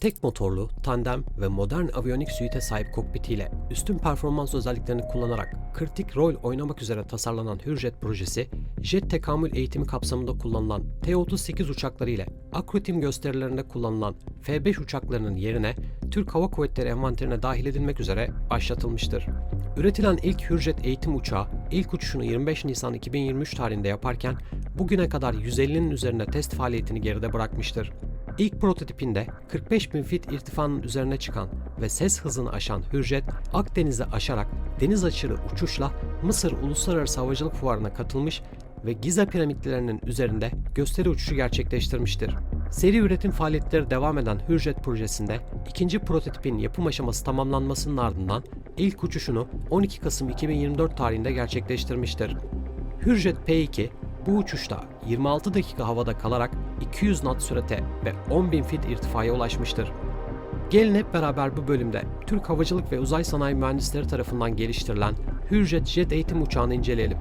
Tek motorlu, tandem ve modern aviyonik suite sahip kokpitiyle üstün performans özelliklerini kullanarak kritik rol oynamak üzere tasarlanan Hürjet projesi, jet tekamül eğitimi kapsamında kullanılan T-38 uçakları ile akrotim gösterilerinde kullanılan F-5 uçaklarının yerine Türk Hava Kuvvetleri envanterine dahil edilmek üzere başlatılmıştır. Üretilen ilk Hürjet eğitim uçağı ilk uçuşunu 25 Nisan 2023 tarihinde yaparken bugüne kadar 150'nin üzerinde test faaliyetini geride bırakmıştır. İlk prototipinde 45 bin fit irtifanın üzerine çıkan ve ses hızını aşan Hürjet, Akdeniz'i aşarak deniz aşırı uçuşla Mısır Uluslararası Havacılık Fuarı'na katılmış ve Giza piramitlerinin üzerinde gösteri uçuşu gerçekleştirmiştir. Seri üretim faaliyetleri devam eden Hürjet projesinde ikinci prototipin yapım aşaması tamamlanmasının ardından ilk uçuşunu 12 Kasım 2024 tarihinde gerçekleştirmiştir. Hürjet P2 bu uçuşta 26 dakika havada kalarak 200 knot sürate ve 10.000 fit irtifaya ulaşmıştır. Gelin hep beraber bu bölümde Türk Havacılık ve Uzay Sanayi Mühendisleri tarafından geliştirilen Hürjet Jet eğitim uçağını inceleyelim.